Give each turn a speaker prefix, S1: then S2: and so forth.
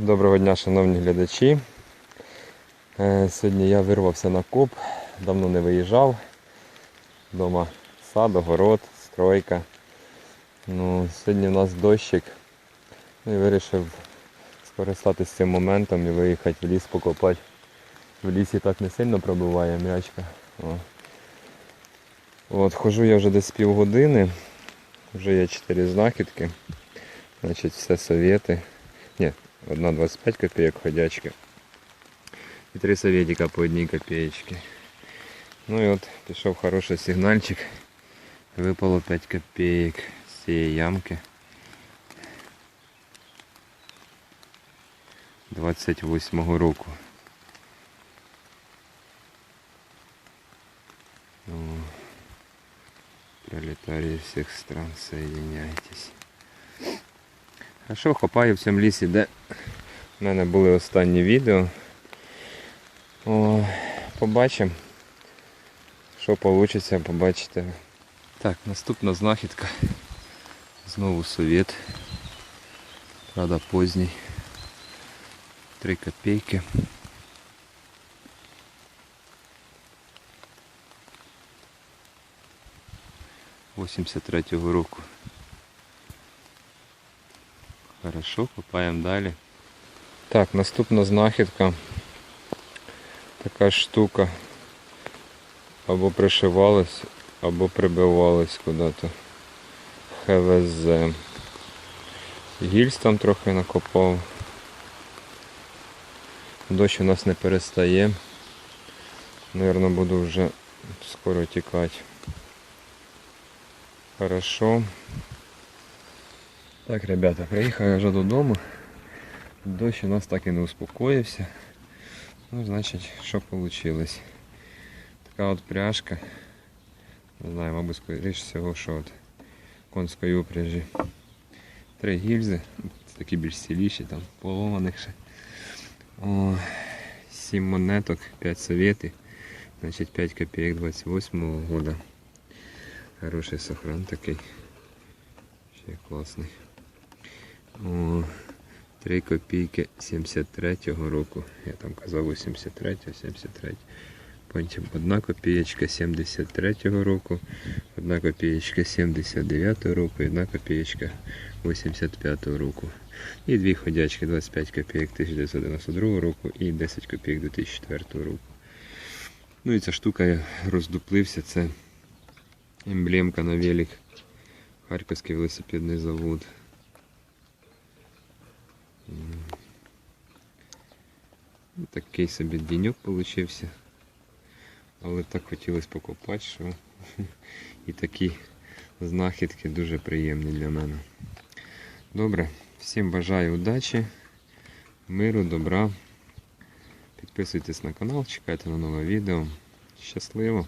S1: Доброго дня, шановні глядачі. Е, Сьогодні я вирвався на коп, давно не виїжджав. Дома сад, огород, стройка. Ну, сьогодні у нас дощик. Ну, і вирішив скористатися цим моментом і виїхати в ліс покопати. В лісі так не сильно пробиває м'ячка. О. От, хожу я вже десь півгодини. Вже є 4 знахідки. Значить, все совєти. Ні, одна 25 копійок ходячка. І три советика по одній копеечці. Ну і от пішов хороший сигнальчик. Випало 5 копеек з цієї ямки. 28-го року. О, Пролетарии всех стран, соединяйтесь. Хорошо, хопаю в цьому лісі, де в мене були останні відео. О, побачимо, що вийде, побачите. Так, наступна знахідка. Знову совєт. Правда, поздній. 3 копійки. Восімдесят третього року. Хорошо, копаємо далі. Так, наступна знахідка. Така штука. Або пришивалась, або прибивалась куди-то. ХВЗ. Гільз там трохи накопав. Дощ у нас не перестає. Наверно, буду вже скоро тікати. Хорошо. Так, ребята, приїхав я вже додому. Дощ у нас так і не успокоївся. Ну, значить, що вийшло? Така от пряжка. Не знаю, мабуть, скоріш всього, що от конської упряжі. Три гільзи, це такі більш ціліші, там поломаних ще. О, 7 монеток, 5 совєтів. Значить 5 копійок 28 года. Хороший сохран такий. Ще класний. О, 3 копійки 73-го року. Я там казав 83-го, 73 Потім одна копієчка 73-го року, одна копієчка 79-го року і одна копієчка 85-го року. І дві ходячки 25 копійок 1992 року і 10 копійок 2004 року. Ну і ця штука я роздуплився, це емблемка на велик. Харківський велосипедний завод. М. Ну, Такий собі денек получився. Але так хотілося покопати, що і такі знахідки дуже приємні для мене. Добре, всім бажаю удачі, миру, добра. Підписуйтесь на канал, чекайте на нове відео. Щасливо!